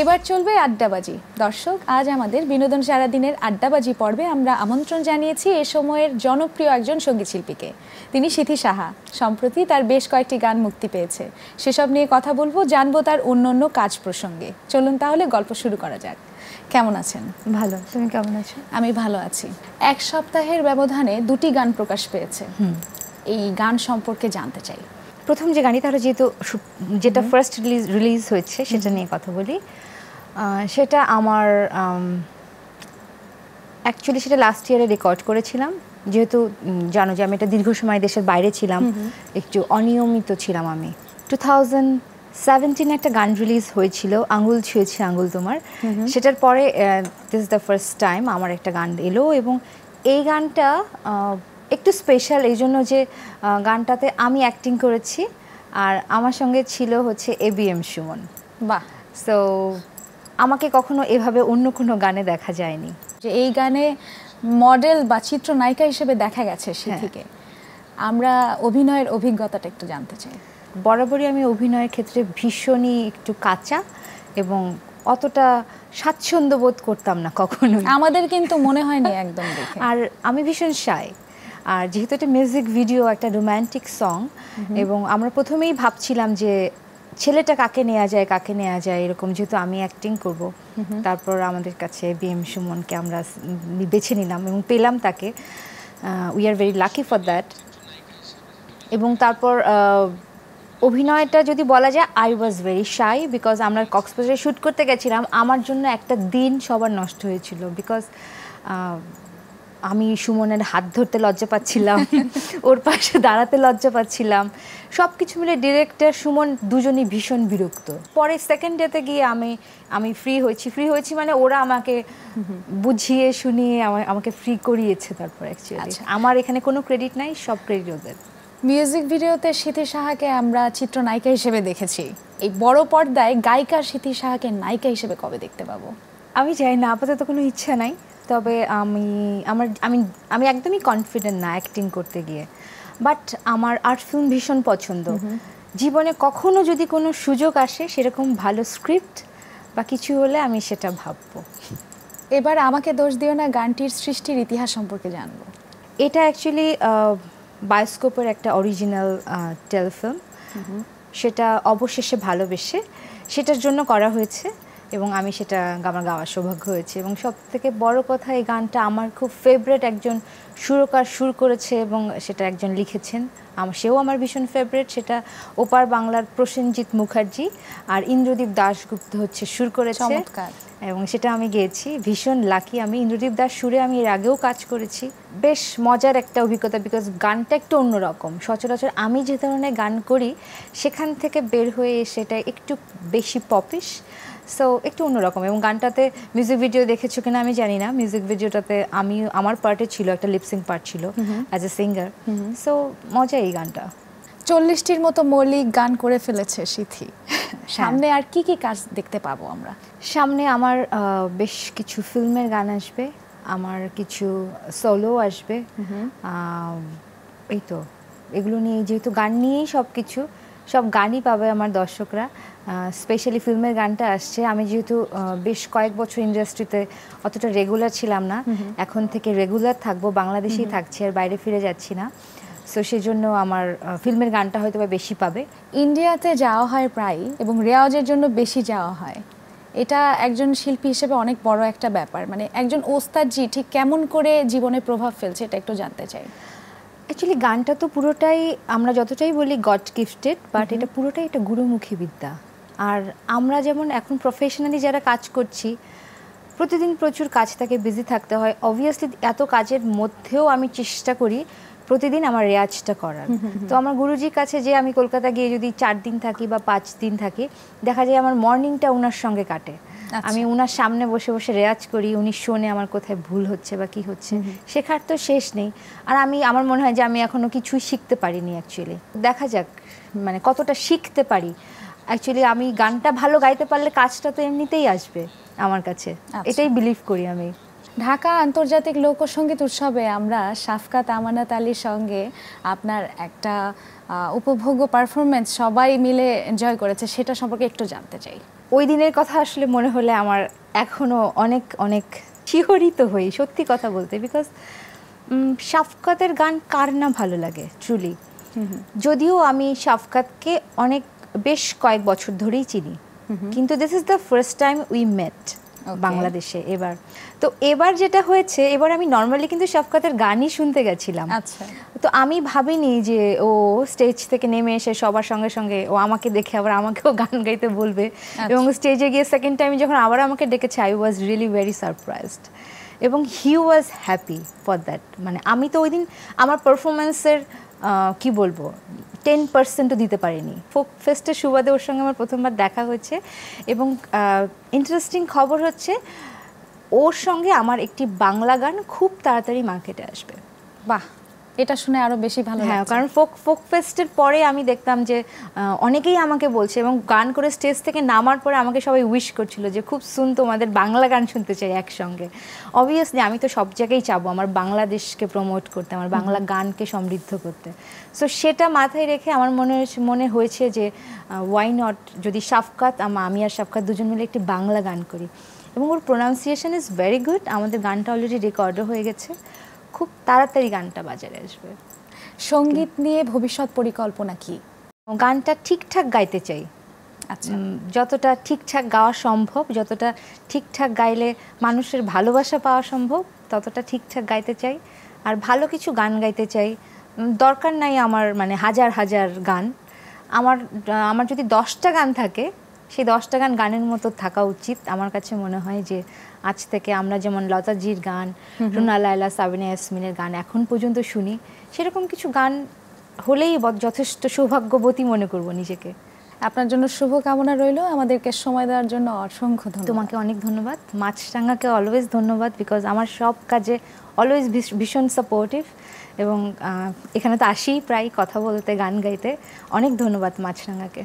এবার চলবে আড্ডাবাজি। দর্শক আজ আমাদের বিনোদন সারাদিনের আড্ডাবাজি পর্বে আমরা আমন্ত্রণ জানিয়েছি এ সময়ের জনপ্রিয় একজন সংগীত শিল্পীকে। তিনি সিথি সাহা। সম্প্রতি তার বেশ কয়েকটি গান মুক্তি পেয়েছে। সেসব নিয়ে কথা বলব জানব তার অন্য অন্য কাজ প্রসঙ্গে। চলুন তাহলে গল্প শুরু করা যাক। কেমন আছেন? ভালো। তুমি কেমন আছো? আমি ভালো আছি। এক সপ্তাহের ব্যবধানে দুটি গান প্রকাশ পেয়েছে। এই গান সম্পর্কে জানতে চাই। প্রথম যে গানটি তাহলে যেহেতু যেটা ফার্স্ট রিলিজ রিলিজ হয়েছে সেটা নিয়ে কথা বলি। সেটা আমার অ্যাকচুয়ালি সেটা লাস্ট ইয়ারে রেকর্ড করেছিলাম। যেহেতু জানো যে আমি একটা দীর্ঘ সময় দেশের বাইরে ছিলাম একটু অনিয়মিত ছিলাম আমি। টু থাউজেন্ড সেভেন্টিনে একটা গান রিলিজ হয়েছিল আঙুল ছুঁয়েছে আঙুল তোমার। সেটার পরে this is the first time আমার একটা গান এলো এবং এই গানটা একটু স্পেশাল এই জন্য যে গানটাতে আমি অ্যাক্টিং করেছি আর আমার সঙ্গে ছিল হচ্ছে এ বি এম সুমন। বাহ। সো আমাকে কখনো এভাবে অন্য কোনো গানে দেখা যায়নি। যে এই গানে মডেল বা চিত্রনায়িকা হিসেবে দেখা গেছে সিথিকে আমরা অভিনয়ের অভিজ্ঞতাটা একটু জানতে চাই। বরাবরই আমি অভিনয়ের ক্ষেত্রে ভীষণই একটু কাঁচা এবং অতটা স্বাচ্ছন্দ্য বোধ করতাম না কখনো আমাদের কিন্তু মনে হয়নি একদম আর আমি ভীষণ শাই আর যেহেতু এটা মিউজিক ভিডিও একটা রোম্যান্টিক সং এবং আমরা প্রথমেই ভাবছিলাম যে ছেলেটা কাকে নেওয়া যায় কাকে নেওয়া যায় এরকম যেহেতু আমি অ্যাক্টিং করব তারপর আমাদের কাছে বিএম সুমনকে আমরা বেছে নিলাম এবং পেলাম তাকে। We are very lucky for that এবং তারপর অভিনয়টা যদি বলা যায় I was very shy because আমরা কক্সবাজারে শ্যুট করতে গেছিলাম। আমার জন্য একটা দিন সবার নষ্ট হয়েছিল বিকজ আমি সুমনের হাত ধরতে লজ্জা পাচ্ছিলাম ওর পাশে দাঁড়াতে লজ্জা পাচ্ছিলাম। সব কিছু মিলে ডিরেক্টর সুমন দুজনই ভীষণ বিরক্ত। পরে সেকেন্ড ডেতে গিয়ে আমি আমি ফ্রি হয়েছি। ফ্রি হয়েছি মানে ওরা আমাকে বুঝিয়ে শুনিয়ে আমা- আমাকে ফ্রি করিয়েছে তারপর অ্যাকচুয়ালি আচ্ছা। আমার এখানে কোনো ক্রেডিট নাই সব ক্রেডিট ওদের। মিউজিক ভিডিওতে সিথি সাহাকে আমরা চিত্রনায়িকা হিসেবে দেখেছি। এই বড় পর্দায় গায়িকা সিথি সাহাকে নায়িকা হিসেবে কবে দেখতে পাবো? আমি চাই না আপাতত কোনো ইচ্ছা নাই। তবে আমি আমার আমি আমি একদমই কনফিডেন্ট না অ্যাক্টিং করতে গিয়ে। বাট আমার আর্ট ফিল্ম ভীষণ পছন্দ। জীবনে কখনো যদি কোনো সুযোগ আসে সেরকম ভালো স্ক্রিপ্ট বা কিছু হলে আমি সেটা ভাববো। এবার আমাকে দোষ দিও না গানটির সৃষ্টির ইতিহাস সম্পর্কে জানব। এটা অ্যাকচুয়ালি বায়োস্কোপের একটা অরিজিনাল টেলিফিল্ম সেটা অবশেষে ভালোবেসে। সেটার জন্য করা হয়েছে। এবং আমি সেটা আমার গাওয়ার সৌভাগ্য হয়েছে। এবং সব থেকে বড় কথা এই গানটা আমার খুব ফেভারেট একজন সুরকার সুর করেছে এবং সেটা একজন লিখেছেন। আমার সেও আমার ভীষণ ফেভারেট সেটা ওপার বাংলার প্রসেনজিৎ মুখার্জি আর ইন্দ্রদীপ দাশগুপ্ত হচ্ছে সুর করেছে। এবং সেটা আমি গেয়েছি ভীষণ লাকি আমি ইন্দ্রদীপ দাস সুরে আমি এর আগেও কাজ করেছি। বেশ মজার একটা অভিজ্ঞতা বিকজ গানটা একটু অন্যরকম। সচরাচর আমি যে ধরনের গান করি সেখান থেকে বের হয়ে সেটা একটু বেশি পপিশ সো একটু অন্যরকম। এবং গানটাতে মিউজিক ভিডিও দেখেছ কিনা আমি জানি না। মিউজিক ভিডিওটাতে আমি আমার পার্টে ছিল একটা লিপসিং পার্ট ছিল অ্যাজ এ সিঙ্গার সো মজা এই গানটা। চল্লিশটির মতো মৌলিক গান করে ফেলেছে সিথি। সামনে আর কি কি কাজ দেখতে পাবো আমরা? সামনে আমার বেশ কিছু ফিল্মের গান আসবে। আমার কিছু সোলো আসবে। এই তো। এগুলো নিয়ে যেহেতু গান নিয়েই সব কিছু সব গানই পাবে আমার দর্শকরা। স্পেশালি ফিল্মের গানটা আসছে। আমি যেহেতু বেশ কয়েক বছর ইন্ডাস্ট্রিতে অতটা রেগুলার ছিলাম না এখন থেকে রেগুলার থাকব বাংলাদেশেই থাকছি আর বাইরে ফিরে যাচ্ছি না। সো সেজন্য আমার ফিল্মের গানটা হয়তো বা বেশি পাবে। ইন্ডিয়াতে যাওয়া হয় প্রায় এবং রেওয়াজের জন্য বেশি যাওয়া হয়। এটা একজন শিল্পী হিসেবে অনেক বড় একটা ব্যাপার। মানে একজন ওস্তাদজি ঠিক কেমন করে জীবনে প্রভাব ফেলছে এটা একটু জানতে চাই। অ্যাকচুয়ালি গানটা তো পুরোটাই আমরা যতটাই বলি গড গিফটেড বাট এটা পুরোটাই একটা গুরুমুখী বিদ্যা। আর আমরা যেমন এখন প্রফেশনালি যারা কাজ করছি প্রতিদিন প্রচুর কাজ থাকে বিজি থাকতে হয়। অবভিয়াসলি এত কাজের মধ্যেও আমি চেষ্টা করি প্রতিদিন আমার রেয়াজটা করার। তো আমার গুরুজির কাছে যে আমি কলকাতা গিয়ে যদি চার দিন থাকি বা পাঁচ দিন থাকি দেখা যায় আমার মর্নিংটা ওনার সঙ্গে কাটে। আমি ওনার সামনে বসে বসে রেয়াজ করি উনি শোনে আমার কোথায় ভুল হচ্ছে বা কি হচ্ছে। শেখার তো শেষ নেই। আর আমি আমার মনে হয় যে আমি এখনও কিছুই শিখতে পারিনি অ্যাকচুয়ালি দেখা যাক মানে কতটা শিখতে পারি। অ্যাকচুয়ালি আমি গানটা ভালো গাইতে পারলে কাজটা তো এমনিতেই আসবে আমার কাছে। আচ্ছা। এটাই বিলিভ করি আমি। ঢাকা আন্তর্জাতিক লোকসঙ্গীত উৎসবে আমরা সাফকাত আমানাত আলীর সঙ্গে আপনার একটা উপভোগ্য পারফরমেন্স সবাই মিলে এনজয় করেছে সেটা সম্পর্কে একটু জানতে চাই। ওই দিনের কথা আসলে মনে হলে আমার এখনও অনেক অনেক শিহরিত হই সত্যি কথা বলতে বিকজ শাফকাতের গান কার না ভালো লাগে ট্রুলি যদিও আমি শাফকাতকে অনেক বেশ কয়েক বছর ধরেই চিনি। কিন্তু this is the first time we met. বাংলাদেশে এবার। তো এবার যেটা হয়েছে এবার আমি নর্মালি কিন্তু শাফকাতের গানই শুনতে গেছিলাম। আচ্ছা। তো আমি ভাবিনি যে ও স্টেজ থেকে নেমে এসে সবার সঙ্গে সঙ্গে ও আমাকে দেখে আবার আমাকেও গান গাইতে বলবে। এবং স্টেজে গিয়ে সেকেন্ড টাইম যখন আবার আমাকে ডেকেছে I was really very surprised এবং he was happy for that মানে আমি তো ওই দিন আমার পারফরমেন্সের কি বলব টেন পার্সেন্টও দিতে পারিনি। ফোক ফেস্টের সুবাদে ওর সঙ্গে আমার প্রথমবার দেখা হয়েছে এবং ইন্টারেস্টিং খবর হচ্ছে ওর সঙ্গে আমার একটি বাংলা গান খুব তাড়াতাড়ি মার্কেটে আসবে। বাহ! এটা শুনে আরও বেশি ভালো হ্যাঁ কারণ ফোক ফোক ফেস্টের পরে আমি দেখতাম যে অনেকেই আমাকে বলছে এবং গান করে স্টেজ থেকে নামার পরে আমাকে সবাই উইশ করছিল যে খুব শুন তোমাদের বাংলা গান শুনতে চাই একসঙ্গে। অবভিয়াসলি আমি তো সব জায়গায় চাবো আমার বাংলাদেশকে প্রমোট করতে আমার বাংলা গানকে সমৃদ্ধ করতে। সো সেটা মাথায় রেখে আমার মনে হয়েছে- মনে হয়েছে যে ওয়াই নট যদি শাফকাত আমা আর শাফকাত দুজন মিলে একটি বাংলা গান করি। এবং ওর প্রোনাউন্সিয়েশন ইজ ভেরি গুড আমাদের গানটা অলরেডি রেকর্ডও হয়ে গেছে। খুব তাড়াতাড়ি গানটা বাজারে আসবে। সংগীত নিয়ে ভবিষ্যৎ পরিকল্পনা কি? গানটা ঠিকঠাক গাইতে চাই। আচ্ছা। যতটা ঠিকঠাক গাওয়া সম্ভব যতটা ঠিকঠাক গাইলে মানুষের ভালোবাসা পাওয়া সম্ভব ততটা ঠিকঠাক গাইতে চাই। আর ভালো কিছু গান গাইতে চাই। দরকার নাই আমার মানে হাজার হাজার গান। আমার আমার যদি দশটা গান থাকে সেই দশটা গান গানের মতো থাকা উচিত। আমার কাছে মনে হয় যে আজ থেকে আমরা যেমন লতাজির গান রুনা লায়লা সাবিনা ইয়াসমিনের গান এখন পর্যন্ত শুনি সেরকম কিছু গান হলেই যথেষ্ট সৌভাগ্যবতী মনে করব নিজেকে। আপনার জন্য শুভ কামনা রইল। আমাদেরকে সময় দেওয়ার জন্য অসংখ্য ধন্যবাদ। তোমাকে অনেক ধন্যবাদ। মাছরাঙ্গাকে অলওয়েজ ধন্যবাদ বিকজ আমার সব কাজে অলওয়েজ ভীষণ সাপোর্টিভ এবং এখানে তো আসি প্রায় কথা বলতে গান গাইতে। অনেক ধন্যবাদ মাছরাঙ্গাকে